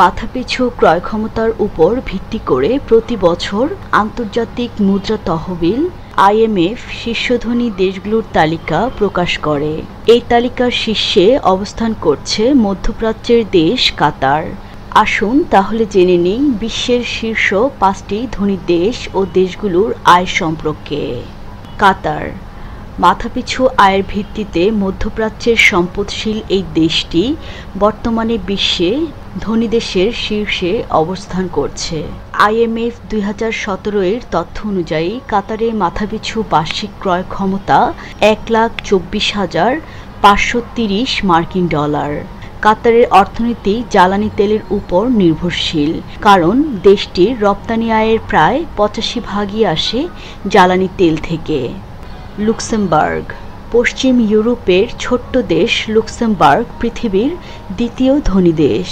মাথাপিছু ক্রয় ক্ষমতার উপর ভিত্তি করে প্রতি বছর আন্তর্জাতিক মুদ্রা তহবিল আইএমএফ শীর্ষধনী দেশগুলোর তালিকা প্রকাশ করে। এই তালিকার শীর্ষে অবস্থান করছে মধ্যপ্রাচ্যের দেশ কাতার। আসুন তাহলে জেনে নিই বিশ্বের শীর্ষ পাঁচটি ধনী দেশ ও দেশগুলোর আয় সম্পর্কে। কাতার। মাথাপিছু আয়ের ভিত্তিতে মধ্যপ্রাচ্যের সম্পদশীল এই দেশটি বর্তমানে বিশ্বে ধনী দেশের শীর্ষে অবস্থান করছে। আইএমএফ দুই হাজার সতেরো এর তথ্য অনুযায়ী কাতারে মাথাপিছু বার্ষিক ক্রয় ক্ষমতা এক লাখ চব্বিশ হাজার পাঁচশো তিরিশ মার্কিন ডলার। কাতারের অর্থনীতি জ্বালানি তেলের উপর নির্ভরশীল, কারণ দেশটির রপ্তানি আয়ের প্রায় পঁচাশি ভাগই আসে জ্বালানি তেল থেকে। লুক্সেমবার্গ পশ্চিম ইউরোপের ছোট্ট দেশ লুক্সেমবার্গ পৃথিবীর দ্বিতীয় ধনী দেশ।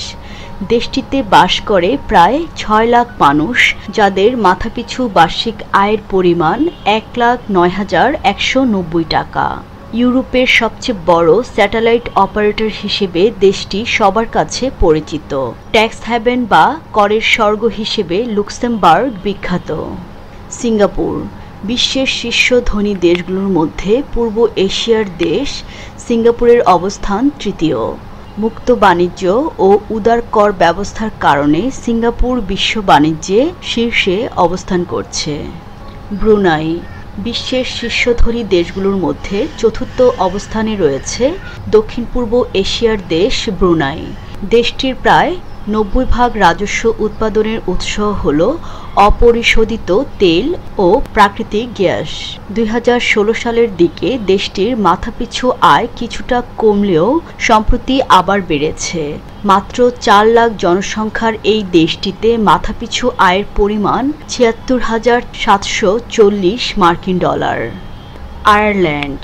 দেশটিতে বাস করে প্রায় ছয় লাখ মানুষ, যাদের মাথাপিছু বার্ষিক আয়ের পরিমাণ এক লাখ নয় হাজার একশো নব্বই টাকা। ইউরোপের সবচেয়ে বড় স্যাটেলাইট অপারেটর হিসেবে দেশটি সবার কাছে পরিচিত। ট্যাক্স হ্যাভেন বা করের স্বর্গ হিসেবে লুক্সেমবার্গ বিখ্যাত। সিঙ্গাপুর বিশ্বের শীর্ষ ধনী দেশগুলোর মধ্যে পূর্ব এশিয়ার দেশ, সিঙ্গাপুরের অবস্থান তৃতীয়। মুক্ত বাণিজ্য ও উদার কর ব্যবস্থার কারণে সিঙ্গাপুর বিশ্ব বাণিজ্যে শীর্ষে অবস্থান করছে। ব্রুনাই, বিশ্বের শীর্ষধনী দেশগুলোর মধ্যে চতুর্থ অবস্থানে রয়েছে দক্ষিণ পূর্ব এশিয়ার দেশ ব্রুনাই। দেশটির প্রায় নব্বই ভাগ রাজস্ব উৎপাদনের উৎস হল অপরিশোধিত তেল ও প্রাকৃতিক গ্যাস। দুই হাজার ষোলো সালের দিকে দেশটির মাথাপিছু আয় কিছুটা কমলেও সম্প্রতি আবার বেড়েছে। মাত্র চার লাখ জনসংখ্যার এই দেশটিতে মাথাপিছু আয়ের পরিমাণ ছিয়াত্তর হাজার সাতশো চল্লিশ মার্কিন ডলার। আয়ারল্যান্ড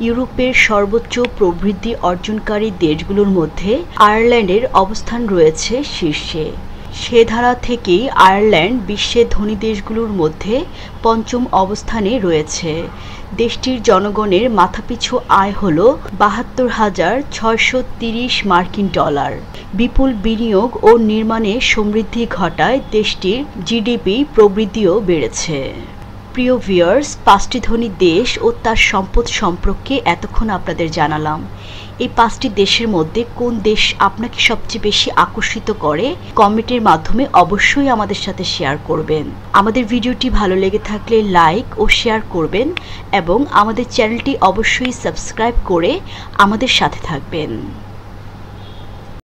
ইউরোপের সর্বোচ্চ প্রবৃদ্ধি অর্জনকারী দেশগুলোর মধ্যে আয়ারল্যান্ডের অবস্থান রয়েছে শীর্ষে। সে ধারা থেকেই আয়ারল্যান্ড বিশ্বের ধনী দেশগুলোর মধ্যে পঞ্চম অবস্থানে রয়েছে। দেশটির জনগণের মাথাপিছু আয় হল বাহাত্তর হাজার ছয়শো তিরিশ মার্কিন ডলার। বিপুল বিনিয়োগ ও নির্মাণে সমৃদ্ধি ঘটায় দেশটির জিডিপি প্রবৃদ্ধিও বেড়েছে। প্রিয় ভিয়ার্স পাঁচটি ধনী দেশ ও তার সম্পদ সম্পর্কে এতক্ষণ আপনাদের জানালাম। এই পাঁচটি দেশের মধ্যে কোন দেশ আপনাকে সবচেয়ে বেশি আকর্ষিত করে, কমেন্টের মাধ্যমে অবশ্যই আমাদের সাথে শেয়ার করবেন। আমাদের ভিডিওটি ভালো লেগে থাকলে লাইক ও শেয়ার করবেন এবং আমাদের চ্যানেলটি অবশ্যই সাবস্ক্রাইব করে আমাদের সাথে থাকবেন।